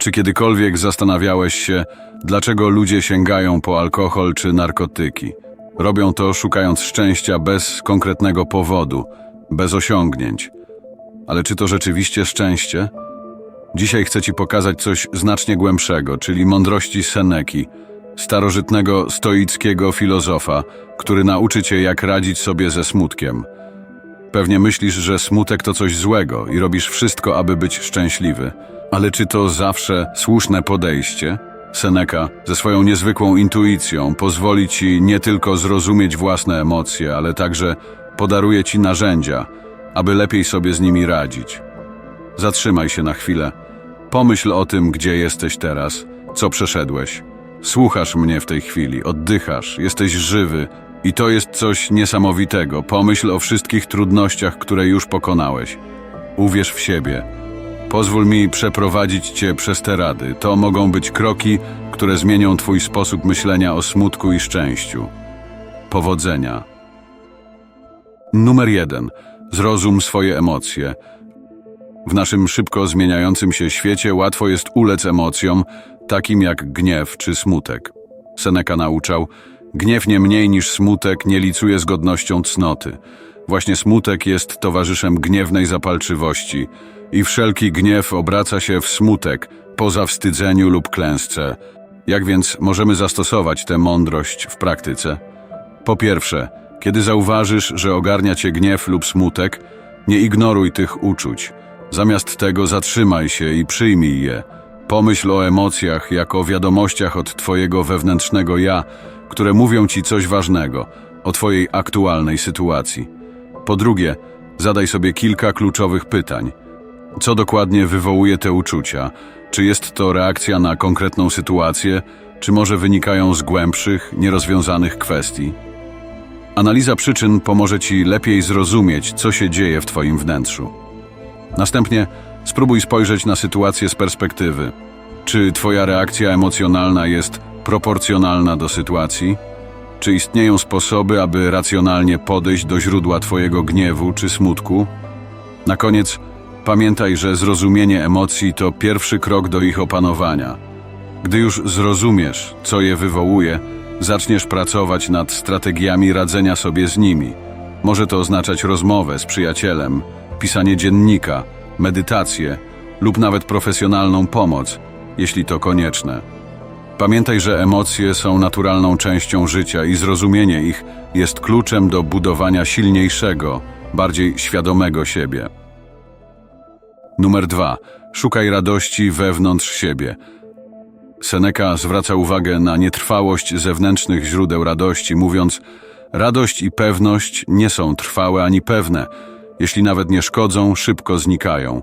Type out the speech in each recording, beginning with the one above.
Czy kiedykolwiek zastanawiałeś się, dlaczego ludzie sięgają po alkohol czy narkotyki? Robią to szukając szczęścia bez konkretnego powodu, bez osiągnięć. Ale czy to rzeczywiście szczęście? Dzisiaj chcę Ci pokazać coś znacznie głębszego, czyli mądrości Seneki, starożytnego stoickiego filozofa, który nauczy Cię, jak radzić sobie ze smutkiem. Pewnie myślisz, że smutek to coś złego i robisz wszystko, aby być szczęśliwy. Ale czy to zawsze słuszne podejście? Seneca ze swoją niezwykłą intuicją pozwoli Ci nie tylko zrozumieć własne emocje, ale także podaruje Ci narzędzia, aby lepiej sobie z nimi radzić. Zatrzymaj się na chwilę. Pomyśl o tym, gdzie jesteś teraz, co przeszedłeś. Słuchasz mnie w tej chwili, oddychasz, jesteś żywy i to jest coś niesamowitego. Pomyśl o wszystkich trudnościach, które już pokonałeś. Uwierz w siebie. Pozwól mi przeprowadzić Cię przez te rady. To mogą być kroki, które zmienią Twój sposób myślenia o smutku i szczęściu. Powodzenia. Numer jeden. Zrozum swoje emocje. W naszym szybko zmieniającym się świecie łatwo jest ulec emocjom, takim jak gniew czy smutek. Seneca nauczał, gniew nie mniej niż smutek nie licuje z godnością cnoty. Właśnie smutek jest towarzyszem gniewnej zapalczywości i wszelki gniew obraca się w smutek po zawstydzeniu lub klęsce. Jak więc możemy zastosować tę mądrość w praktyce? Po pierwsze, kiedy zauważysz, że ogarnia cię gniew lub smutek, nie ignoruj tych uczuć. Zamiast tego zatrzymaj się i przyjmij je. Pomyśl o emocjach jako o wiadomościach od twojego wewnętrznego ja, które mówią ci coś ważnego o twojej aktualnej sytuacji. Po drugie, zadaj sobie kilka kluczowych pytań. Co dokładnie wywołuje te uczucia? Czy jest to reakcja na konkretną sytuację, czy może wynikają z głębszych, nierozwiązanych kwestii? Analiza przyczyn pomoże Ci lepiej zrozumieć, co się dzieje w Twoim wnętrzu. Następnie spróbuj spojrzeć na sytuację z perspektywy. Czy Twoja reakcja emocjonalna jest proporcjonalna do sytuacji? Czy istnieją sposoby, aby racjonalnie podejść do źródła Twojego gniewu czy smutku? Na koniec pamiętaj, że zrozumienie emocji to pierwszy krok do ich opanowania. Gdy już zrozumiesz, co je wywołuje, zaczniesz pracować nad strategiami radzenia sobie z nimi. Może to oznaczać rozmowę z przyjacielem, pisanie dziennika, medytację lub nawet profesjonalną pomoc, jeśli to konieczne. Pamiętaj, że emocje są naturalną częścią życia i zrozumienie ich jest kluczem do budowania silniejszego, bardziej świadomego siebie. Numer dwa. Szukaj radości wewnątrz siebie. Seneca zwraca uwagę na nietrwałość zewnętrznych źródeł radości, mówiąc: Radość i pewność nie są trwałe ani pewne. Jeśli nawet nie szkodzą, szybko znikają.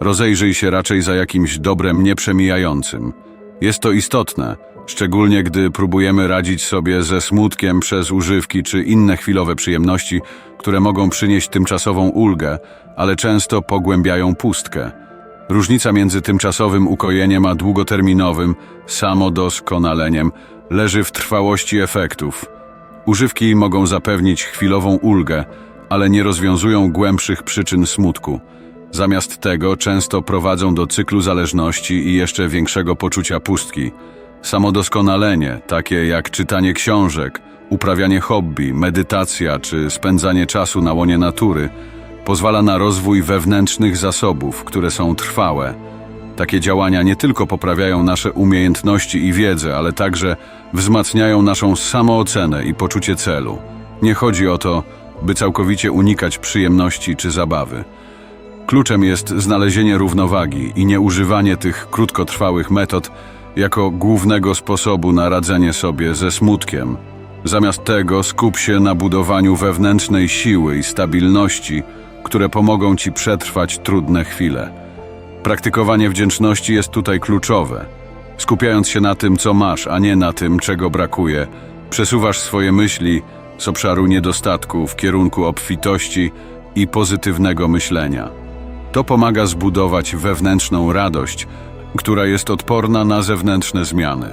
Rozejrzyj się raczej za jakimś dobrem nieprzemijającym. Jest to istotne, szczególnie gdy próbujemy radzić sobie ze smutkiem przez używki czy inne chwilowe przyjemności, które mogą przynieść tymczasową ulgę, ale często pogłębiają pustkę. Różnica między tymczasowym ukojeniem a długoterminowym samodoskonaleniem leży w trwałości efektów. Używki mogą zapewnić chwilową ulgę, ale nie rozwiązują głębszych przyczyn smutku. Zamiast tego często prowadzą do cyklu zależności i jeszcze większego poczucia pustki. Samodoskonalenie, takie jak czytanie książek, uprawianie hobby, medytacja czy spędzanie czasu na łonie natury, pozwala na rozwój wewnętrznych zasobów, które są trwałe. Takie działania nie tylko poprawiają nasze umiejętności i wiedzę, ale także wzmacniają naszą samoocenę i poczucie celu. Nie chodzi o to, by całkowicie unikać przyjemności czy zabawy. Kluczem jest znalezienie równowagi i nieużywanie tych krótkotrwałych metod jako głównego sposobu na radzenie sobie ze smutkiem. Zamiast tego skup się na budowaniu wewnętrznej siły i stabilności, które pomogą ci przetrwać trudne chwile. Praktykowanie wdzięczności jest tutaj kluczowe. Skupiając się na tym, co masz, a nie na tym, czego brakuje, przesuwasz swoje myśli z obszaru niedostatku w kierunku obfitości i pozytywnego myślenia. To pomaga zbudować wewnętrzną radość, która jest odporna na zewnętrzne zmiany.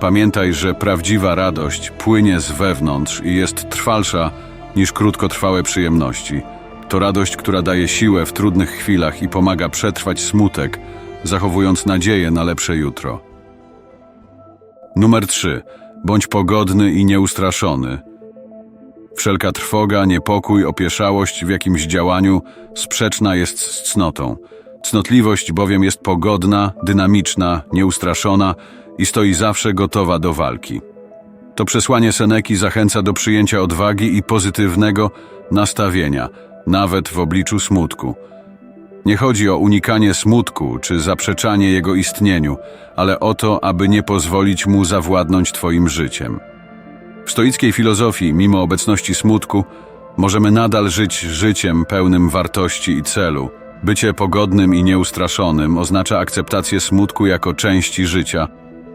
Pamiętaj, że prawdziwa radość płynie z wewnątrz i jest trwalsza niż krótkotrwałe przyjemności. To radość, która daje siłę w trudnych chwilach i pomaga przetrwać smutek, zachowując nadzieję na lepsze jutro. Numer 3. Bądź pogodny i nieustraszony. Wszelka trwoga, niepokój, opieszałość w jakimś działaniu sprzeczna jest z cnotą. Cnotliwość bowiem jest pogodna, dynamiczna, nieustraszona i stoi zawsze gotowa do walki. To przesłanie Seneki zachęca do przyjęcia odwagi i pozytywnego nastawienia, nawet w obliczu smutku. Nie chodzi o unikanie smutku czy zaprzeczanie jego istnieniu, ale o to, aby nie pozwolić mu zawładnąć Twoim życiem. W stoickiej filozofii, mimo obecności smutku, możemy nadal żyć życiem pełnym wartości i celu. Bycie pogodnym i nieustraszonym oznacza akceptację smutku jako części życia,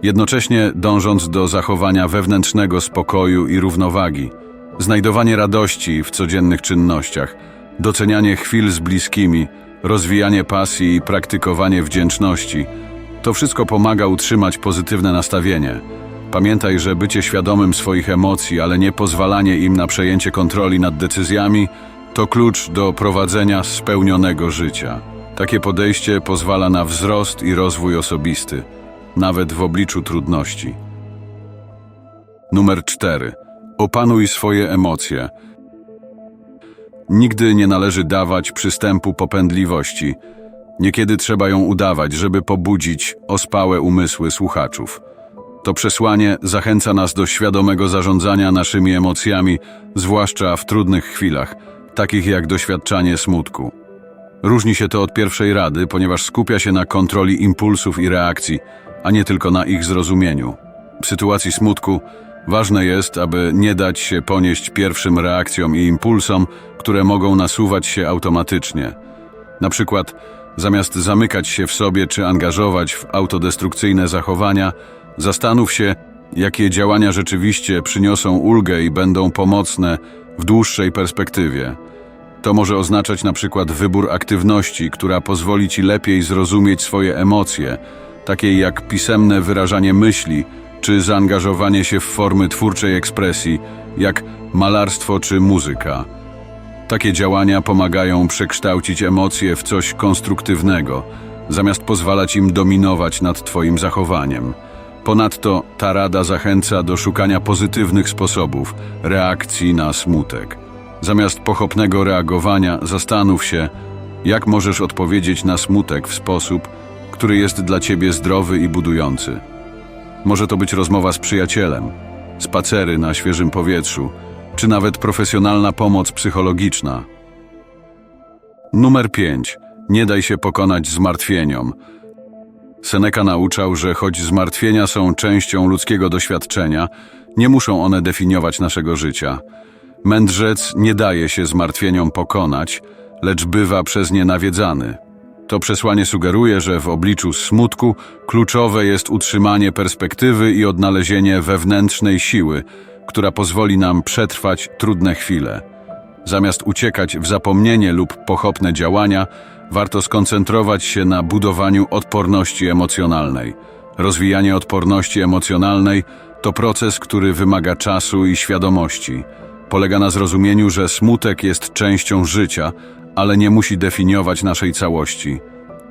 jednocześnie dążąc do zachowania wewnętrznego spokoju i równowagi. Znajdowanie radości w codziennych czynnościach, docenianie chwil z bliskimi, rozwijanie pasji i praktykowanie wdzięczności to wszystko pomaga utrzymać pozytywne nastawienie. Pamiętaj, że bycie świadomym swoich emocji, ale nie pozwalanie im na przejęcie kontroli nad decyzjami, to klucz do prowadzenia spełnionego życia. Takie podejście pozwala na wzrost i rozwój osobisty, nawet w obliczu trudności. Numer 4. Opanuj swoje emocje. Nigdy nie należy dawać przystępu popędliwości. Niekiedy trzeba ją udawać, żeby pobudzić ospałe umysły słuchaczów. To przesłanie zachęca nas do świadomego zarządzania naszymi emocjami, zwłaszcza w trudnych chwilach, takich jak doświadczanie smutku. Różni się to od pierwszej rady, ponieważ skupia się na kontroli impulsów i reakcji, a nie tylko na ich zrozumieniu. W sytuacji smutku ważne jest, aby nie dać się ponieść pierwszym reakcjom i impulsom, które mogą nasuwać się automatycznie. Na przykład, zamiast zamykać się w sobie czy angażować w autodestrukcyjne zachowania, zastanów się, jakie działania rzeczywiście przyniosą ulgę i będą pomocne w dłuższej perspektywie. To może oznaczać na przykład wybór aktywności, która pozwoli ci lepiej zrozumieć swoje emocje, takie jak pisemne wyrażanie myśli czy zaangażowanie się w formy twórczej ekspresji, jak malarstwo czy muzyka. Takie działania pomagają przekształcić emocje w coś konstruktywnego, zamiast pozwalać im dominować nad Twoim zachowaniem. Ponadto ta rada zachęca do szukania pozytywnych sposobów reakcji na smutek. Zamiast pochopnego reagowania, zastanów się, jak możesz odpowiedzieć na smutek w sposób, który jest dla Ciebie zdrowy i budujący. Może to być rozmowa z przyjacielem, spacery na świeżym powietrzu, czy nawet profesjonalna pomoc psychologiczna. Numer 5. Nie daj się pokonać zmartwieniom. Seneca nauczał, że choć zmartwienia są częścią ludzkiego doświadczenia, nie muszą one definiować naszego życia. Mędrzec nie daje się zmartwieniom pokonać, lecz bywa przez nie nawiedzany. To przesłanie sugeruje, że w obliczu smutku kluczowe jest utrzymanie perspektywy i odnalezienie wewnętrznej siły, która pozwoli nam przetrwać trudne chwile. Zamiast uciekać w zapomnienie lub pochopne działania, warto skoncentrować się na budowaniu odporności emocjonalnej. Rozwijanie odporności emocjonalnej to proces, który wymaga czasu i świadomości. Polega na zrozumieniu, że smutek jest częścią życia, ale nie musi definiować naszej całości.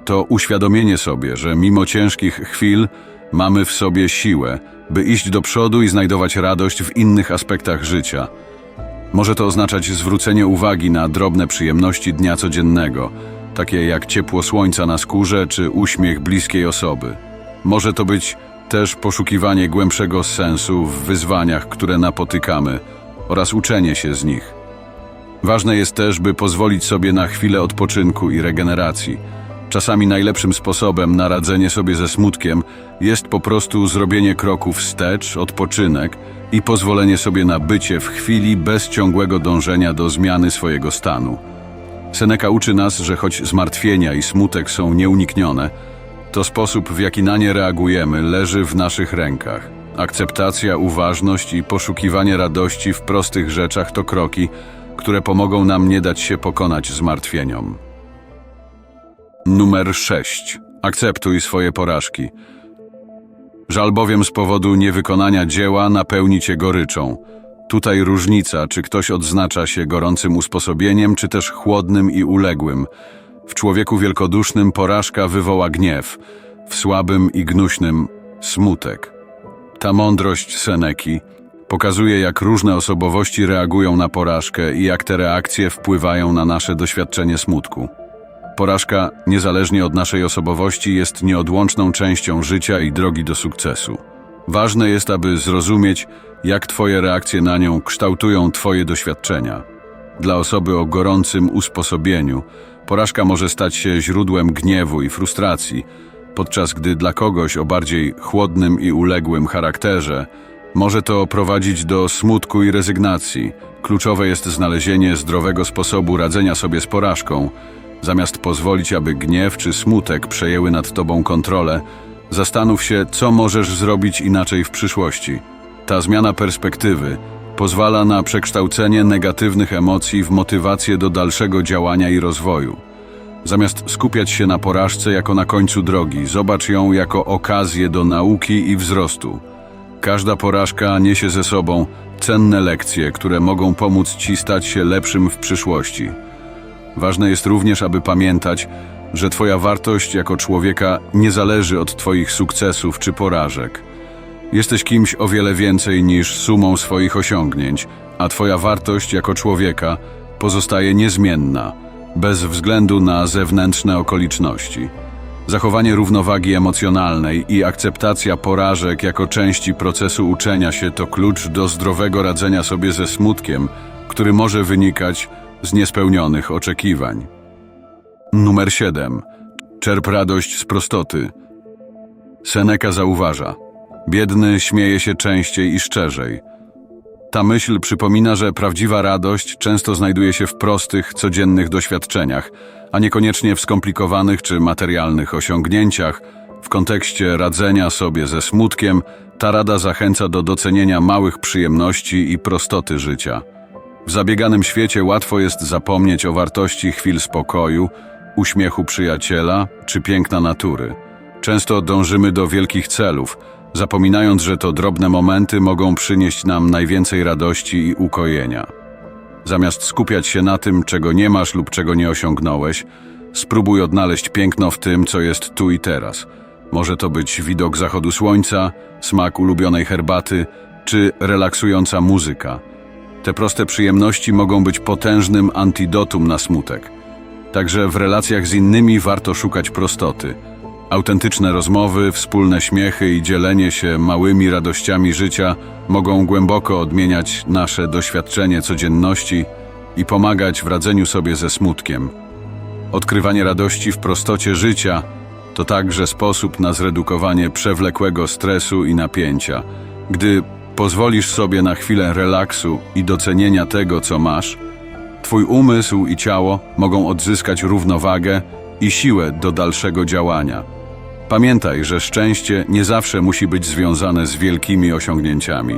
To uświadomienie sobie, że mimo ciężkich chwil mamy w sobie siłę, by iść do przodu i znajdować radość w innych aspektach życia. Może to oznaczać zwrócenie uwagi na drobne przyjemności dnia codziennego, takie jak ciepło słońca na skórze czy uśmiech bliskiej osoby. Może to być też poszukiwanie głębszego sensu w wyzwaniach, które napotykamy oraz uczenie się z nich. Ważne jest też, by pozwolić sobie na chwilę odpoczynku i regeneracji. Czasami najlepszym sposobem na radzenie sobie ze smutkiem jest po prostu zrobienie kroku wstecz, odpoczynek i pozwolenie sobie na bycie w chwili bez ciągłego dążenia do zmiany swojego stanu. Seneca uczy nas, że choć zmartwienia i smutek są nieuniknione, to sposób, w jaki na nie reagujemy, leży w naszych rękach. Akceptacja, uważność i poszukiwanie radości w prostych rzeczach to kroki, które pomogą nam nie dać się pokonać zmartwieniom. Numer 6. Akceptuj swoje porażki. Żal bowiem z powodu niewykonania dzieła napełni cię goryczą. Tutaj różnica, czy ktoś odznacza się gorącym usposobieniem, czy też chłodnym i uległym. W człowieku wielkodusznym porażka wywoła gniew, w słabym i gnuśnym smutek. Ta mądrość Seneki pokazuje, jak różne osobowości reagują na porażkę i jak te reakcje wpływają na nasze doświadczenie smutku. Porażka, niezależnie od naszej osobowości, jest nieodłączną częścią życia i drogi do sukcesu. Ważne jest, aby zrozumieć, jak Twoje reakcje na nią kształtują Twoje doświadczenia. Dla osoby o gorącym usposobieniu, porażka może stać się źródłem gniewu i frustracji, podczas gdy dla kogoś o bardziej chłodnym i uległym charakterze może to prowadzić do smutku i rezygnacji. Kluczowe jest znalezienie zdrowego sposobu radzenia sobie z porażką. Zamiast pozwolić, aby gniew czy smutek przejęły nad tobą kontrolę, zastanów się, co możesz zrobić inaczej w przyszłości. Ta zmiana perspektywy pozwala na przekształcenie negatywnych emocji w motywację do dalszego działania i rozwoju. Zamiast skupiać się na porażce jako na końcu drogi, zobacz ją jako okazję do nauki i wzrostu. Każda porażka niesie ze sobą cenne lekcje, które mogą pomóc Ci stać się lepszym w przyszłości. Ważne jest również, aby pamiętać, że Twoja wartość jako człowieka nie zależy od Twoich sukcesów czy porażek. Jesteś kimś o wiele więcej niż sumą swoich osiągnięć, a Twoja wartość jako człowieka pozostaje niezmienna, bez względu na zewnętrzne okoliczności. Zachowanie równowagi emocjonalnej i akceptacja porażek jako części procesu uczenia się to klucz do zdrowego radzenia sobie ze smutkiem, który może wynikać z niespełnionych oczekiwań. Numer 7. Czerp radość z prostoty. Seneca zauważa: Biedny śmieje się częściej i szczerzej. Ta myśl przypomina, że prawdziwa radość często znajduje się w prostych, codziennych doświadczeniach, a niekoniecznie w skomplikowanych czy materialnych osiągnięciach. W kontekście radzenia sobie ze smutkiem, ta rada zachęca do docenienia małych przyjemności i prostoty życia. W zabieganym świecie łatwo jest zapomnieć o wartości chwil spokoju, uśmiechu przyjaciela czy piękna natury. Często dążymy do wielkich celów, zapominając, że to drobne momenty mogą przynieść nam najwięcej radości i ukojenia. Zamiast skupiać się na tym, czego nie masz lub czego nie osiągnąłeś, spróbuj odnaleźć piękno w tym, co jest tu i teraz. Może to być widok zachodu słońca, smak ulubionej herbaty czy relaksująca muzyka. Te proste przyjemności mogą być potężnym antidotum na smutek. Także w relacjach z innymi warto szukać prostoty. Autentyczne rozmowy, wspólne śmiechy i dzielenie się małymi radościami życia mogą głęboko odmieniać nasze doświadczenie codzienności i pomagać w radzeniu sobie ze smutkiem. Odkrywanie radości w prostocie życia to także sposób na zredukowanie przewlekłego stresu i napięcia. Gdy pozwolisz sobie na chwilę relaksu i docenienia tego, co masz, Twój umysł i ciało mogą odzyskać równowagę i siłę do dalszego działania. Pamiętaj, że szczęście nie zawsze musi być związane z wielkimi osiągnięciami.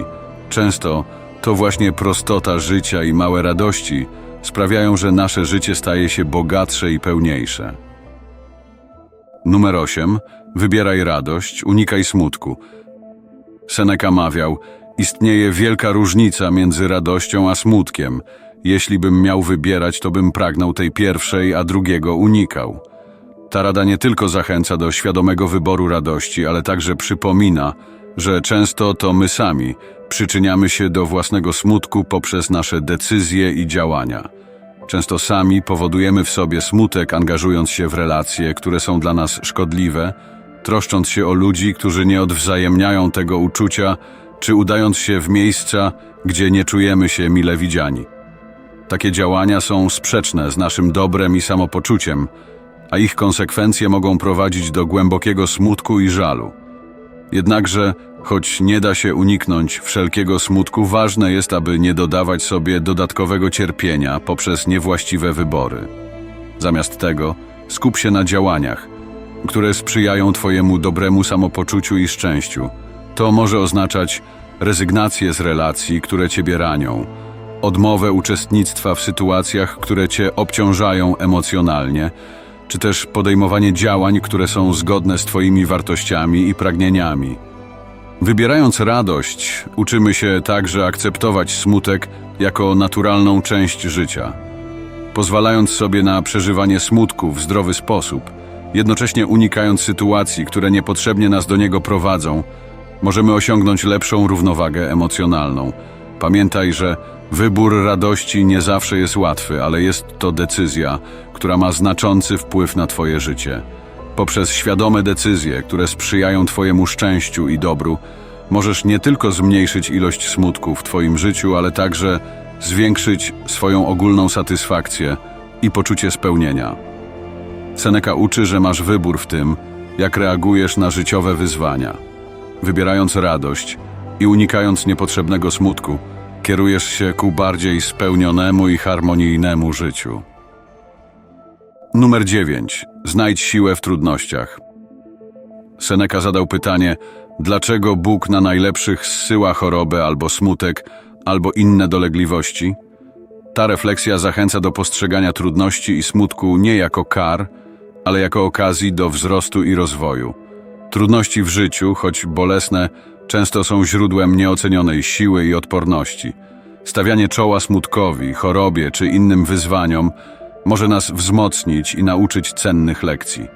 Często to właśnie prostota życia i małe radości sprawiają, że nasze życie staje się bogatsze i pełniejsze. Numer 8. Wybieraj radość, unikaj smutku. Seneca mawiał: Istnieje wielka różnica między radością a smutkiem. Jeśli bym miał wybierać, to bym pragnął tej pierwszej, a drugiego unikał. Ta rada nie tylko zachęca do świadomego wyboru radości, ale także przypomina, że często to my sami przyczyniamy się do własnego smutku poprzez nasze decyzje i działania. Często sami powodujemy w sobie smutek, angażując się w relacje, które są dla nas szkodliwe, troszcząc się o ludzi, którzy nie odwzajemniają tego uczucia, czy udając się w miejsca, gdzie nie czujemy się mile widziani. Takie działania są sprzeczne z naszym dobrem i samopoczuciem, a ich konsekwencje mogą prowadzić do głębokiego smutku i żalu. Jednakże, choć nie da się uniknąć wszelkiego smutku, ważne jest, aby nie dodawać sobie dodatkowego cierpienia poprzez niewłaściwe wybory. Zamiast tego, skup się na działaniach, które sprzyjają Twojemu dobremu samopoczuciu i szczęściu. To może oznaczać rezygnację z relacji, które Ciebie ranią, odmowę uczestnictwa w sytuacjach, które Cię obciążają emocjonalnie, czy też podejmowanie działań, które są zgodne z Twoimi wartościami i pragnieniami. Wybierając radość, uczymy się także akceptować smutek jako naturalną część życia. pozwalając sobie na przeżywanie smutku w zdrowy sposób, jednocześnie unikając sytuacji, które niepotrzebnie nas do niego prowadzą, możemy osiągnąć lepszą równowagę emocjonalną. Pamiętaj, że wybór radości nie zawsze jest łatwy, ale jest to decyzja, która ma znaczący wpływ na Twoje życie. Poprzez świadome decyzje, które sprzyjają Twojemu szczęściu i dobru, możesz nie tylko zmniejszyć ilość smutku w Twoim życiu, ale także zwiększyć swoją ogólną satysfakcję i poczucie spełnienia. Seneca uczy, że masz wybór w tym, jak reagujesz na życiowe wyzwania. Wybierając radość i unikając niepotrzebnego smutku, kierujesz się ku bardziej spełnionemu i harmonijnemu życiu. Numer 9. Znajdź siłę w trudnościach. Seneca zadał pytanie, dlaczego Bóg na najlepszych zsyła chorobę albo smutek, albo inne dolegliwości? Ta refleksja zachęca do postrzegania trudności i smutku nie jako kar, ale jako okazji do wzrostu i rozwoju. Trudności w życiu, choć bolesne, często są źródłem nieocenionej siły i odporności. Stawianie czoła smutkowi, chorobie czy innym wyzwaniom może nas wzmocnić i nauczyć cennych lekcji.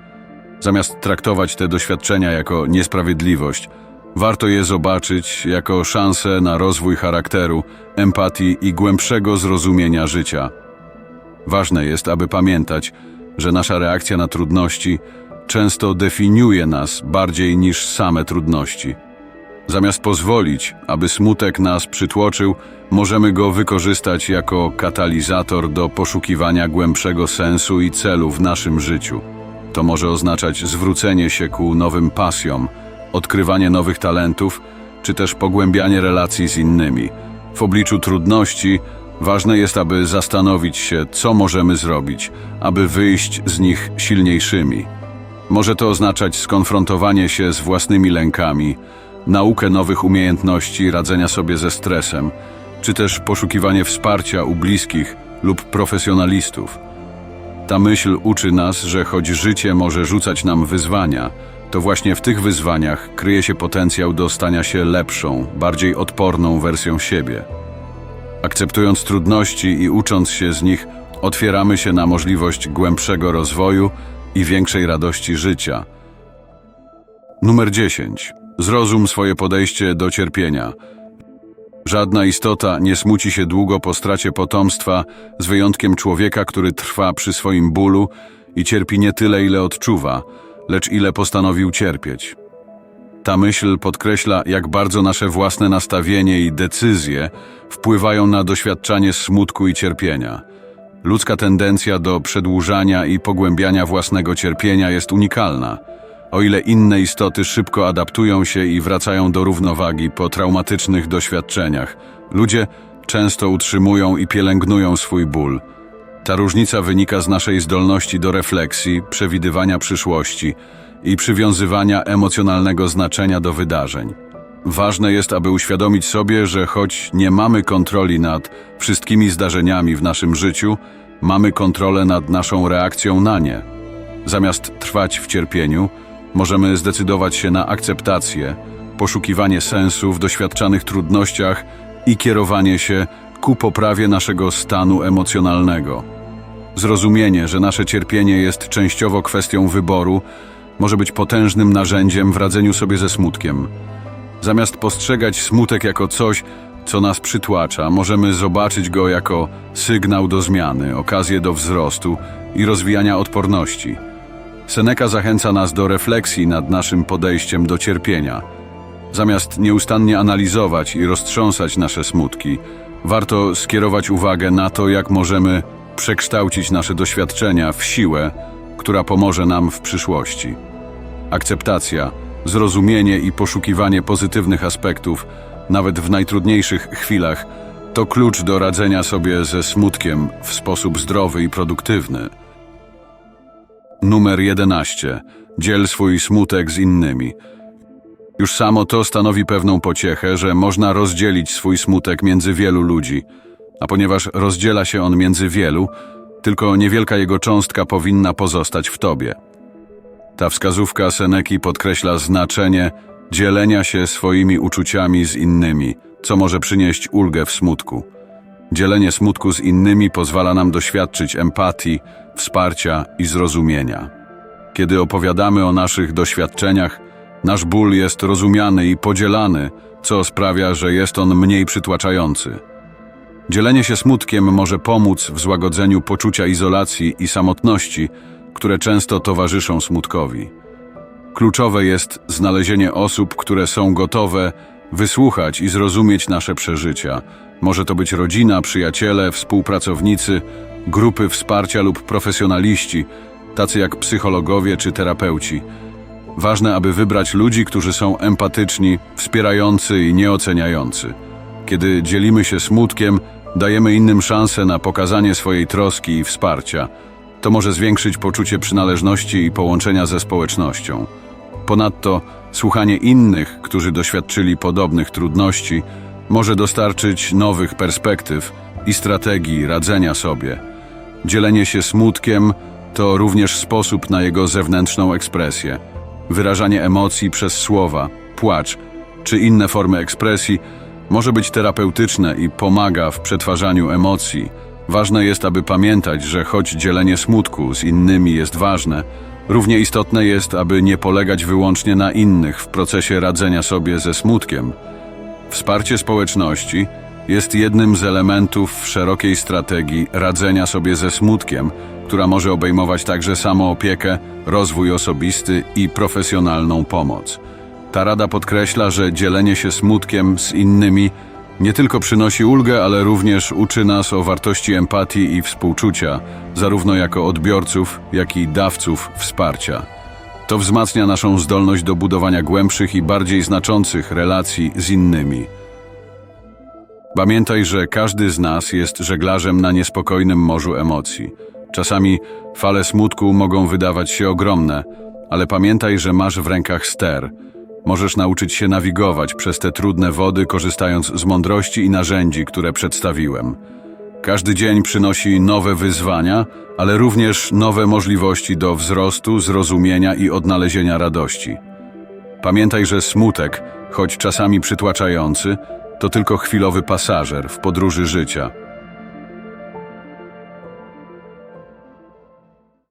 Zamiast traktować te doświadczenia jako niesprawiedliwość, warto je zobaczyć jako szansę na rozwój charakteru, empatii i głębszego zrozumienia życia. Ważne jest, aby pamiętać, że nasza reakcja na trudności często definiuje nas bardziej niż same trudności. Zamiast pozwolić, aby smutek nas przytłoczył, możemy go wykorzystać jako katalizator do poszukiwania głębszego sensu i celu w naszym życiu. To może oznaczać zwrócenie się ku nowym pasjom, odkrywanie nowych talentów, czy też pogłębianie relacji z innymi. W obliczu trudności ważne jest, aby zastanowić się, co możemy zrobić, aby wyjść z nich silniejszymi. Może to oznaczać skonfrontowanie się z własnymi lękami, naukę nowych umiejętności radzenia sobie ze stresem, czy też poszukiwanie wsparcia u bliskich lub profesjonalistów. Ta myśl uczy nas, że choć życie może rzucać nam wyzwania, to właśnie w tych wyzwaniach kryje się potencjał do stania się lepszą, bardziej odporną wersją siebie. Akceptując trudności i ucząc się z nich, otwieramy się na możliwość głębszego rozwoju i większej radości życia. Numer 10. Zrozum swoje podejście do cierpienia. Żadna istota nie smuci się długo po stracie potomstwa, z wyjątkiem człowieka, który trwa przy swoim bólu i cierpi nie tyle, ile odczuwa, lecz ile postanowił cierpieć. Ta myśl podkreśla, jak bardzo nasze własne nastawienie i decyzje wpływają na doświadczanie smutku i cierpienia. Ludzka tendencja do przedłużania i pogłębiania własnego cierpienia jest unikalna. O ile inne istoty szybko adaptują się i wracają do równowagi po traumatycznych doświadczeniach, ludzie często utrzymują i pielęgnują swój ból. Ta różnica wynika z naszej zdolności do refleksji, przewidywania przyszłości i przywiązywania emocjonalnego znaczenia do wydarzeń. Ważne jest, aby uświadomić sobie, że choć nie mamy kontroli nad wszystkimi zdarzeniami w naszym życiu, mamy kontrolę nad naszą reakcją na nie. Zamiast trwać w cierpieniu, możemy zdecydować się na akceptację, poszukiwanie sensu w doświadczanych trudnościach i kierowanie się ku poprawie naszego stanu emocjonalnego. Zrozumienie, że nasze cierpienie jest częściowo kwestią wyboru, może być potężnym narzędziem w radzeniu sobie ze smutkiem. Zamiast postrzegać smutek jako coś, co nas przytłacza, możemy zobaczyć go jako sygnał do zmiany, okazję do wzrostu i rozwijania odporności. Seneca zachęca nas do refleksji nad naszym podejściem do cierpienia. Zamiast nieustannie analizować i roztrząsać nasze smutki, warto skierować uwagę na to, jak możemy przekształcić nasze doświadczenia w siłę, która pomoże nam w przyszłości. Akceptacja, zrozumienie i poszukiwanie pozytywnych aspektów, nawet w najtrudniejszych chwilach, to klucz do radzenia sobie ze smutkiem w sposób zdrowy i produktywny. Numer 11. Dziel swój smutek z innymi. Już samo to stanowi pewną pociechę, że można rozdzielić swój smutek między wielu ludzi, a ponieważ rozdziela się on między wielu, tylko niewielka jego cząstka powinna pozostać w tobie. Ta wskazówka Seneki podkreśla znaczenie dzielenia się swoimi uczuciami z innymi, co może przynieść ulgę w smutku. Dzielenie smutku z innymi pozwala nam doświadczyć empatii, wsparcia i zrozumienia. Kiedy opowiadamy o naszych doświadczeniach, nasz ból jest rozumiany i podzielany, co sprawia, że jest on mniej przytłaczający. Dzielenie się smutkiem może pomóc w złagodzeniu poczucia izolacji i samotności, które często towarzyszą smutkowi. Kluczowe jest znalezienie osób, które są gotowe wysłuchać i zrozumieć nasze przeżycia. Może to być rodzina, przyjaciele, współpracownicy, grupy wsparcia lub profesjonaliści, tacy jak psychologowie czy terapeuci. Ważne, aby wybrać ludzi, którzy są empatyczni, wspierający i nieoceniający. Kiedy dzielimy się smutkiem, dajemy innym szansę na pokazanie swojej troski i wsparcia. To może zwiększyć poczucie przynależności i połączenia ze społecznością. Ponadto słuchanie innych, którzy doświadczyli podobnych trudności, może dostarczyć nowych perspektyw i strategii radzenia sobie. Dzielenie się smutkiem to również sposób na jego zewnętrzną ekspresję. Wyrażanie emocji przez słowa, płacz czy inne formy ekspresji może być terapeutyczne i pomaga w przetwarzaniu emocji. Ważne jest, aby pamiętać, że choć dzielenie smutku z innymi jest ważne, równie istotne jest, aby nie polegać wyłącznie na innych w procesie radzenia sobie ze smutkiem. Wsparcie społeczności jest jednym z elementów szerokiej strategii radzenia sobie ze smutkiem, która może obejmować także samoopiekę, rozwój osobisty i profesjonalną pomoc. Ta rada podkreśla, że dzielenie się smutkiem z innymi nie tylko przynosi ulgę, ale również uczy nas o wartości empatii i współczucia, zarówno jako odbiorców, jak i dawców wsparcia. To wzmacnia naszą zdolność do budowania głębszych i bardziej znaczących relacji z innymi. Pamiętaj, że każdy z nas jest żeglarzem na niespokojnym morzu emocji. Czasami fale smutku mogą wydawać się ogromne, ale pamiętaj, że masz w rękach ster. Możesz nauczyć się nawigować przez te trudne wody, korzystając z mądrości i narzędzi, które przedstawiłem. Każdy dzień przynosi nowe wyzwania, ale również nowe możliwości do wzrostu, zrozumienia i odnalezienia radości. Pamiętaj, że smutek, choć czasami przytłaczający, to tylko chwilowy pasażer w podróży życia.